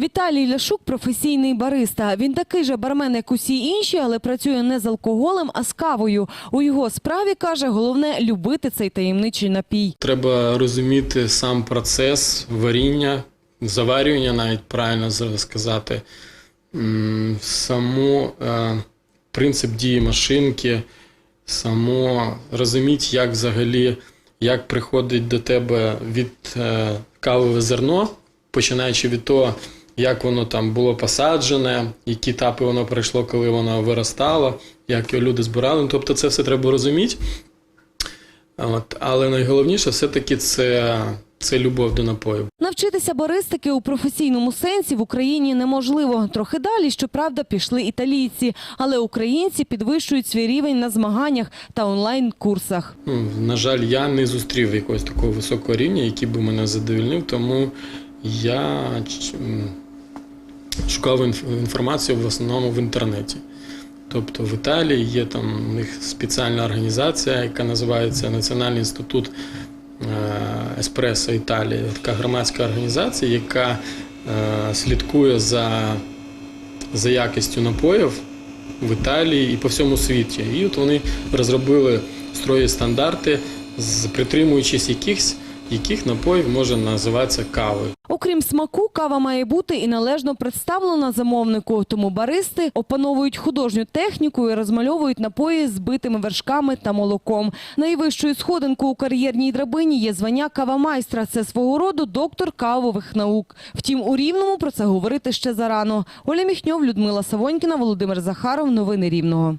Віталій Ляшук професійний бариста. Він такий же бармен, як усі інші, але працює не з алкоголем, а з кавою. У його справі каже, головне любити цей таємничий напій. Треба розуміти сам процес варіння, заварювання, навіть правильно сказати, саму е, принцип дії машинки, само розуміти, як взагалі як приходить до тебе від е, кавове зерно, починаючи від того, як воно там було посаджене, які етапи воно пройшло, коли воно виростало, як його люди збирали. Ну, Тобто це все треба розуміти. От, але найголовніше все-таки це, це любов до напою. Навчитися баристики у професійному сенсі в Україні неможливо. Трохи далі, щоправда, пішли італійці. Але українці підвищують свій рівень на змаганнях та онлайн-курсах. На жаль, я не зустрів якогось такого високого рівня, який би мене задовільнив, тому я шукав інформацію в основному в інтернеті. Тобто в Італії є там у них спеціальна організація, яка називається Національний інститут е, Еспресо Італії, така громадська організація, яка е, слідкує за, за якістю напоїв в Італії і по всьому світі. І от вони розробили строї стандарти, притримуючись якихось, яких напоїв може називатися кавою. Окрім смаку, кава має бути і належно представлена замовнику. Тому баристи опановують художню техніку і розмальовують напої з битими вершками та молоком. Найвищою сходинкою у кар'єрній драбині є звання кавамайстра. Це свого роду доктор кавових наук. Втім, у Рівному про це говорити ще зарано. Оля Міхньов, Людмила Савонькіна, Володимир Захаров. Новини Рівного.